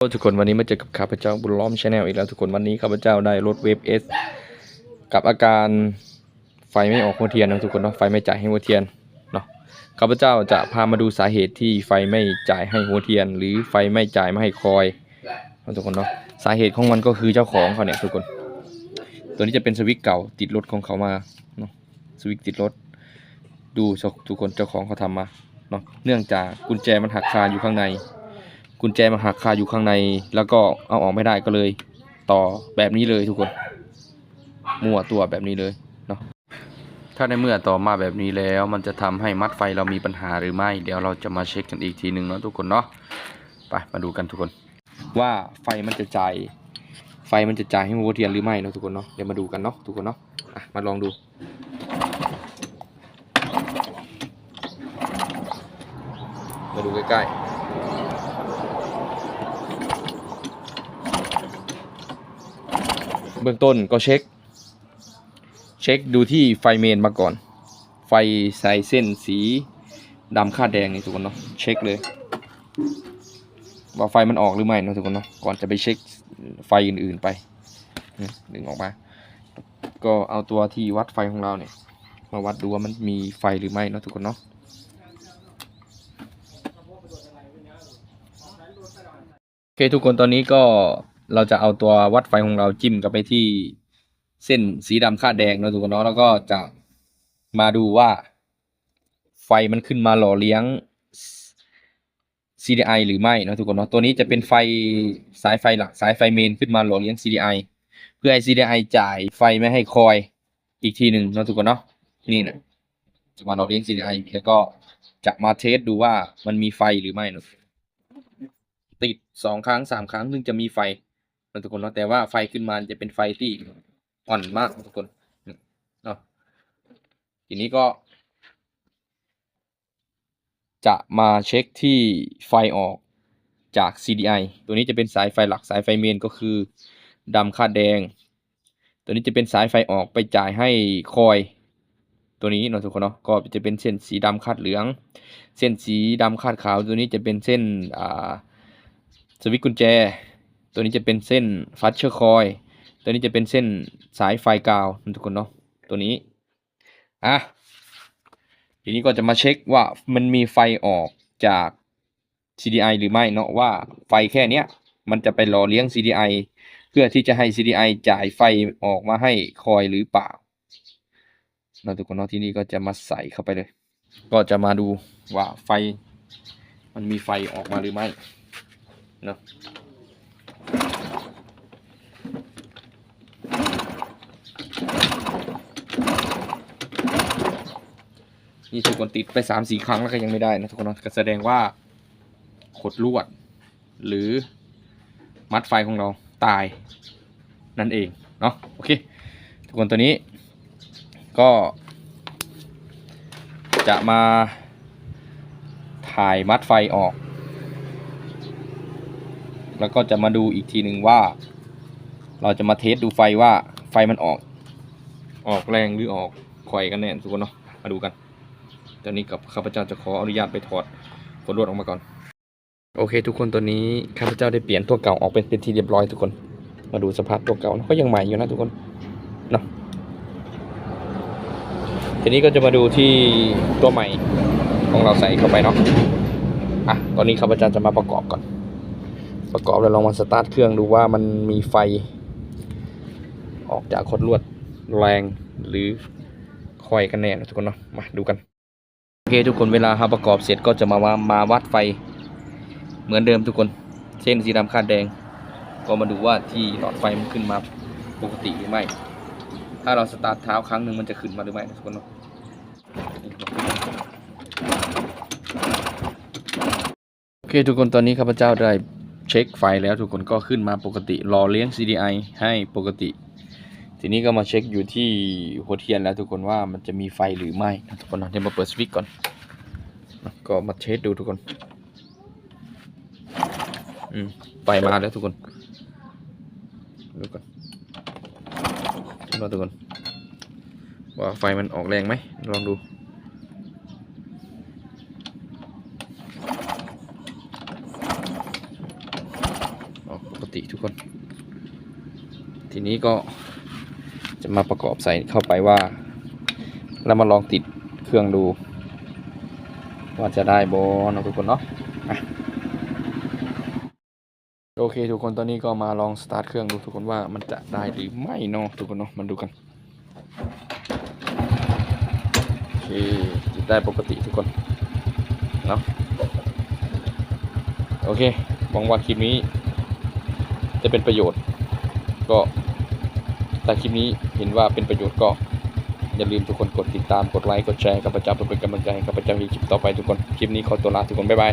ทุกคนวันนี้มาเจอกับข้าพเจ้าบุญล้อมชาแนลอีกแล้วทุกคนวันนี้ข้าพเจ้าได้รถเวฟเอสกับอาการไฟไม่ออกหัวเทียนนะทุกคนเนาะไฟไม่จ่ายให้หัวเทียนเนาะข้าพเจ้าจะพามาดูสาเหตุที่ไฟไม่จ่ายให้หัวเทียน หรือไฟไม่จ่ายไม่ให้คอยนะทุกคนเนาะสาเหตุของมันก็คือเจ้าของเขาเนี่ยทุกคน ตัวนี้จะเป็นสวิตช์เก่าติดรถของเขามาเนาะสวิตช์ติดรถ ดูทุกคนเจ้าของเขาทำมาเนาะเนื่องจากกุญแจมันหักคาอยู่ข้างใน กุญแจมันหักคาอยู่ข้างใน แล้วก็เอาออกไม่ได้ก็เลย ต่อแบบนี้เลยทุกคนมั่วตัวแบบนี้เลยเนาะถ้าในเมื่อต่อมาแบบนี้แล้ว มันจะทำให้มัดไฟเรามีปัญหาหรือไม่ เดี๋ยวเราจะมาเช็คกันอีกทีหนึ่งเนาะทุกคนเนาะไปมาดูกันทุกคน ว่าไฟมันจะจ่ายไฟมันจะจ่ายให้หัวเทียนหรือไม่เนาะทุกคนเนาะเดี๋ยวมาดูกันเนาะทุกคนเนาะอะมาลองดูมาดูใกล้ๆ เบื้องต้นก็เช็ค เช็คดูที่ไฟเมนมาก่อน ไฟใส่เส้นสีดำคาดแดงนี่ทุกคนเนาะเช็คเลย ว่าไฟมันออกหรือไม่นะทุกคนเนาะก่อนจะไปเช็คไฟอื่นๆไปนี่ดึงออกมา ก็เอาตัวที่วัดไฟของเราเนี่ย มาวัดดูว่ามันมีไฟหรือไม่นะทุกคนเนาะโอเคทุกคนตอนนี้ก็ เราจะเอาตัววัดไฟของเราจิ้มกับไปที่เส้นสีดำคาแดงนะทุกคนเนาะแล้วก็จะมาดูว่าไฟมันขึ้นมาหล่อเลี้ยง CDI หรือไม่นะทุกคนเนาะตัวนี้จะเป็นไฟสายไฟหลักสายไฟเมนขึ้นมาหล่อเลี้ยง CDI เพื่อให้ CDI จ่ายไฟไม่ให้คอยอีกทีหนึ่งนะทุกคนเนาะนี่นะจะมาหล่อเลี้ยง CDI แล้วก็จะมาเทสดูว่ามันมีไฟหรือไม่นะติดสองครั้งสามครั้งถึงจะมีไฟ นะทุกคนเนาะแต่ว่าไฟขึ้นมาจะเป็นไฟที่อ่อนมากทุกคนเนาะทีนี้ก็ จะมาเช็คที่ไฟออกจาก CDI ตัวนี้จะเป็นสายไฟหลักสายไฟเมนก็คือดำคาดแดง ตัวนี้จะเป็นสายไฟออกไปจ่ายให้คอยตัวนี้เนาะทุกคนเนาะก็จะเป็นเส้นสีดำคาดเหลือง เส้นสีดำคาดขาวตัวนี้จะเป็นเส้นอ่าสวิตช์กุญแจ ตัวนี้จะเป็นเส้นฟัชเชอร์คอยตัวนี้จะเป็นเส้นสายไฟกาวนะทุกคนเนาะตัวนี้อะทีนี้ก็จะมาเช็คว่ามันมีไฟออกจาก CDI หรือไม่เนาะว่าไฟแค่เนี้ยมันจะไปหล่อเลี้ยง CDI เพื่อที่จะให้ CDI จ่ายไฟออกมาให้คอยหรือเปล่าเราทุกคนเนาะที่นี่ก็จะมาใส่เข้าไปเลย ก็จะมาดูว่าไฟมันมีไฟออกมาหรือไม่เนอะ นี่ทุกคนติดไปสามสี่ครั้งแล้วก็ยังไม่ได้นะทุกคนนะก็แสดงว่าขดลวด หรือมัดไฟของเราตายนั่นเองเนาะโอเค ทุกคนตัวนี้ก็ จะมาถ่ายมัดไฟออก แล้วก็จะมาดูอีกทีหนึ่งว่า เราจะมาเทสดูไฟว่าไฟมันออก ออกแรงหรือออกคอยกันแน่ทุกคนเนาะมาดูกัน ตอนนี้กับข้าพเจ้าจะขออนุญาตไปถอดขนลวดออกมาก่อน โอเค ทุกคนตอนนี้ข้าพเจ้าได้เปลี่ยนตัวเก่าออกเป็นเป็นที่เรียบร้อยทุกคน มาดูสภาพตัวเก่าก็ยังใหม่อยู่นะทุกคนเนาะทีนี้ก็จะมาดูที่ตัวใหม่ของเราใส่เข้าไปเนาะอะตอนนี้ข้าพเจ้าจะมาประกอบก่อน ประกอบแล้วลองมาสตาร์ทเครื่องดูว่ามันมีไฟ ออกจากคดลวดแรงหรือคอยกันแน่นะทุกคนเนาะมาดูกัน โอเคทุกคนเวลาเราประกอบเสร็จก็จะมาว่ามาวัดไฟ เหมือนเดิมทุกคน เส้นสีดำคาดแดง ก็มาดูว่าที่หลอดไฟมันขึ้นมาปกติหรือไม่ ถ้าเราสตาร์ทเท้าครั้งหนึ่งมันจะขึ้นมาหรือไม่ทุกคนเนาะโอเคทุกคนตอนนี้ข้าพเจ้าได้เช็คไฟแล้วทุกคนก็ขึ้นมาปกติรอเลี้ยง CDI ให้ปกติ ทีนี้ก็มาเช็คอยู่ที่หัวเทียนแล้วทุกคนว่ามันจะมีไฟหรือไม่นะทุกคนนะเดี๋ยวมาเปิดสวิตช์ก่อน ก็มาเช็คดูทุกคนอืมไฟมาแล้วทุกคนดูก่อนดูนะทุกคน ว่าไฟมันออกแรงไหมลองดูอกปกติทุกคน ทีนี้ก็ จะมาประกอบใส่เข้าไปว่า แล้วมาลองติดเครื่องดู ว่าจะได้บอเนะทุกคนเนาะโอเคทุกคนตอนนี้ก็มาลองสตาร์ทเครื่องดูทุกคนว่ามันจะได้หรือไม่เนาะทุกคนเนาะมันดูกันโอเคติดได้ปกติทุกคนเนาะโอเคหวังว่าคลิปนี้จะเป็นประโยชน์ ก็ ถ้าคลิปนี้เห็นว่าเป็นประโยชน์ก็อย่าลืมทุกคนกดติดตามกดไลค์กดแชร์กับประจำเพื่อเป็นกำลังใจให้กับประจำในคลิปต่อไปทุกคน คลิปนี้ขอตัวลาทุกคน บ๊ายบาย